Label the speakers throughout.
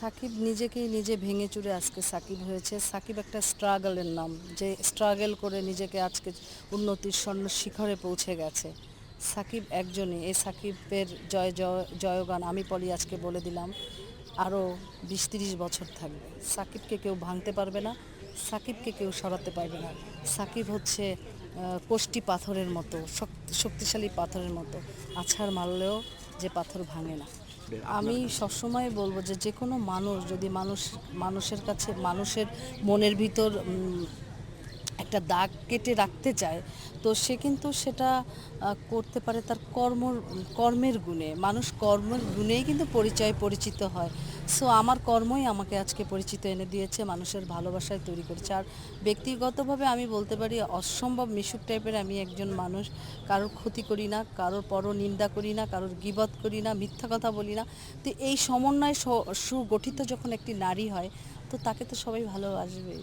Speaker 1: সাকিব নিজেকেই নিজে ভেঙে চুরে আজকে সাকিব হয়েছে। সাকিব একটা স্ট্রাগলের নাম, যে স্ট্রাগল করে নিজেকে আজকে উন্নতির স্বর্ণ শিখরে পৌঁছে গেছে। সাকিব একজনই, এই সাকিবের জয় জয় জয়গান আমি পলি আজকে বলে দিলাম, আরও বিশ তিরিশ বছর থাকবে। সাকিবকে কেউ ভাঙতে পারবে না, সাকিবকে কেউ সরাতে পারবে না। সাকিব হচ্ছে কোষ্টি পাথরের মতো শক্তিশালী পাথরের মতো। আছাড় মারলেও যে পাথর ভাঙে না। আমি সবসময় বলব যে যে কোনো মানুষ যদি মানুষ মানুষের কাছে মানুষের মনের ভিতর একটা দাগ কেটে রাখতে চায় তো সে কিন্তু সেটা করতে পারে তার কর্ম কর্মের গুণে। মানুষ কর্মের গুণেই কিন্তু পরিচয় পরিচিত হয়। সো আমার কর্মই আমাকে আজকে পরিচিত এনে দিয়েছে, মানুষের ভালোবাসায় তৈরি করেছে। আর ব্যক্তিগতভাবে আমি বলতে পারি, অসম্ভব মিশুক টাইপের আমি একজন মানুষ। কারোর ক্ষতি করি না, কারোর পর নিন্দা করি না, কারোর গিবত করি না, মিথ্যা কথা বলি না। তো এই সমন্বয় সুগঠিত যখন একটি নারী হয়, তো তাকে তো সবাই ভালোবাসবেই।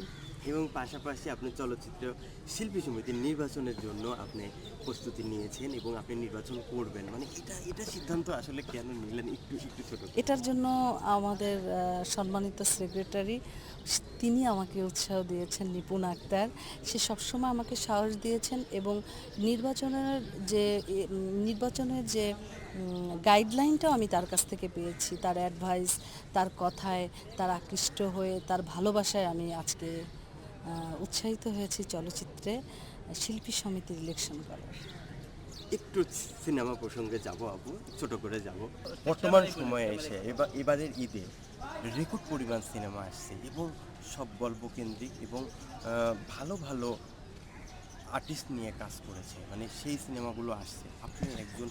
Speaker 2: এবং পাশাপাশি আপনি চলচ্চিত্র শিল্পী সমিতির নির্বাচনের জন্য আপনি প্রস্তুতি নিয়েছেন এবং আপনি নির্বাচন করবেন। মানে এটা এটা সিদ্ধান্ত আসলে কেন নিলেন একটু একটু ছোট
Speaker 1: এটার জন্য আমাদের সম্মানিত সেক্রেটারি তিনি আমাকে উৎসাহ দিয়েছেন নিপুণ আক্তার। সে সবসময় আমাকে সাহস দিয়েছেন এবং নির্বাচনের যে এ, নির্বাচনের যে গাইডলাইনটাও আমি তার কাছ থেকে পেয়েছি। তার অ্যাডভাইস তার কথায় তার আকৃষ্ট হয়ে তার ভালোবাসায় আমি আজকে উৎসাহিত হয়েছি চলচ্চিত্রে শিল্পী সমিতির ইলেকশন করার।
Speaker 2: একটু সিনেমা প্রসঙ্গে যাব আপু ছোট করে যাব। বর্তমান সময়ে এসে এবার এবারের ঈদে রেকর্ড পরিমাণ সিনেমা আসছে এবং সব গল্প কেন্দ্রিক এবং ভালো ভালো আর্টিস্ট নিয়ে কাজ করেছে। মানে সেই সিনেমাগুলো আসছে। আপনি একজন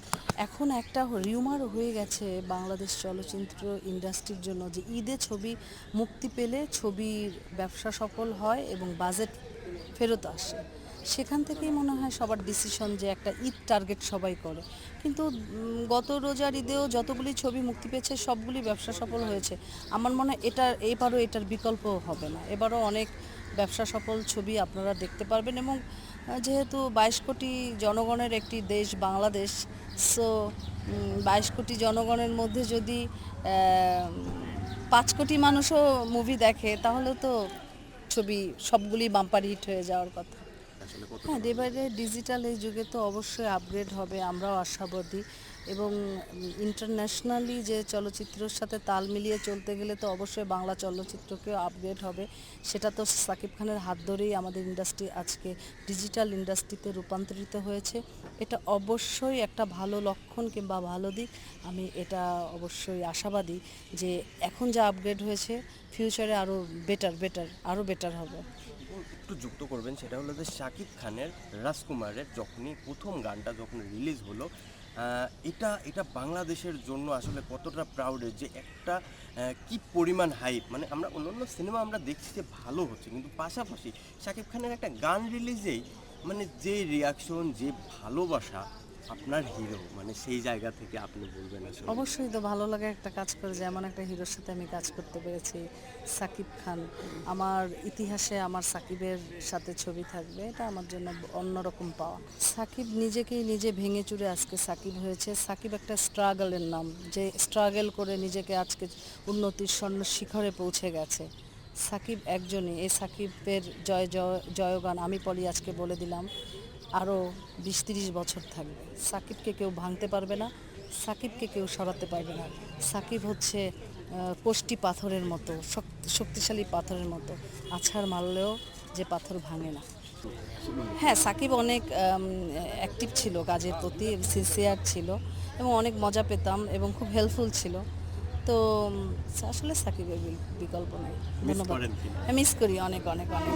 Speaker 1: এখন একটা রিউমার হয়ে গেছে বাংলাদেশ চলচ্চিত্র ইন্ডাস্ট্রির জন্য যে ঈদে ছবি মুক্তি পেলে ছবির ব্যবসা সফল হয় এবং বাজেট ফেরত আসে। সেখান থেকেই মনে হয় সবার ডিসিশন যে একটা ঈদ টার্গেট সবাই করে। কিন্তু গত রোজার ঈদেও যতগুলি ছবি মুক্তি পেয়েছে, সবগুলি ব্যবসা সফল হয়েছে। আমার মনে হয় এটার, এবারও এটার বিকল্প হবে না। এবারও অনেক ব্যবসা সফল ছবি আপনারা দেখতে পারবেন এবং যেহেতু বাইশ কোটি জনগণের একটি দেশ বাংলাদেশ সো বাইশ কোটি জনগণের মধ্যে যদি পাঁচ কোটি মানুষও মুভি দেখে, তাহলে তো ছবি সবগুলি বাম্পার হিট হয়ে যাওয়ার কথা।
Speaker 2: আসলে কত
Speaker 1: হ্যাঁ এবারে ডিজিটাল এই যুগে তো অবশ্যই আপগ্রেড হবে আমরাও আশাবাদী। এবং ইন্টারন্যাশনালি যে চলচ্চিত্রের সাথে তাল মিলিয়ে চলতে গেলে তো অবশ্যই বাংলা চলচ্চিত্রকেও আপগ্রেড হবে। সেটা তো সাকিব খানের হাত ধরেই আমাদের ইন্ডাস্ট্রি আজকে ডিজিটাল ইন্ডাস্ট্রিতে রূপান্তরিত হয়েছে। এটা অবশ্যই একটা ভালো লক্ষণ কিংবা ভালো দিক। আমি এটা অবশ্যই আশাবাদী যে এখন যা আপগ্রেড হয়েছে ফিউচারে আরও বেটার বেটার আরও বেটার হবে।
Speaker 2: একটু যুক্ত করবেন, সেটা হলো যে শাকিব খানের রাজকুমারের যখনই প্রথম গানটা যখন রিলিজ হলো এটা এটা বাংলাদেশের জন্য আসলে কতটা প্রাউডের যে একটা কি পরিমাণ হাইপ মানে আমরা অন্যান্য সিনেমা আমরা দেখছি যে ভালো হচ্ছে, কিন্তু পাশাপাশি শাকিব খানের একটা গান রিলিজেই মানে যে রিয়াকশন যে ভালোবাসা আপনার হিরো মানে সেই জায়গা থেকে আপনি বলবেন আসলে।
Speaker 1: অবশ্যই তো ভালো লাগে একটা কাজ করে যে এমন একটা হিরোর সাথে আমি কাজ করতে পেরেছি সাকিব খান। আমার ইতিহাসে আমার সাকিবের সাথে ছবি থাকবে এটা আমার জন্য অন্যরকম পাওয়া। সাকিব নিজেকেই নিজে ভেঙে চুরে আজকে সাকিব হয়েছে। সাকিব একটা স্ট্রাগলের নাম যে স্ট্রাগল করে নিজেকে আজকে উন্নতির স্বর্ণ শিখরে পৌঁছে গেছে। সাকিব একজনই এই সাকিবের জয় জয় জয়গান আমি পলি আজকে বলে দিলাম। আরও বিশ তিরিশ বছর থাকবে। সাকিবকে কেউ ভাঙতে পারবে না সাকিবকে কেউ সরাতে পারবে না। সাকিব হচ্ছে কোষ্টি পাথরের মতো শক্তিশালী পাথরের মতো। আছাড় মারলেও যে পাথর ভাঙে না। হ্যাঁ সাকিব অনেক অ্যাক্টিভ ছিল কাজের প্রতি সিনসিয়ার ছিল এবং অনেক মজা পেতাম এবং খুব হেল্পফুল ছিল। তো আসলে সাকিবের বিকল্প নেই। ধন্যবাদ। মিস করি অনেক অনেক অনেক।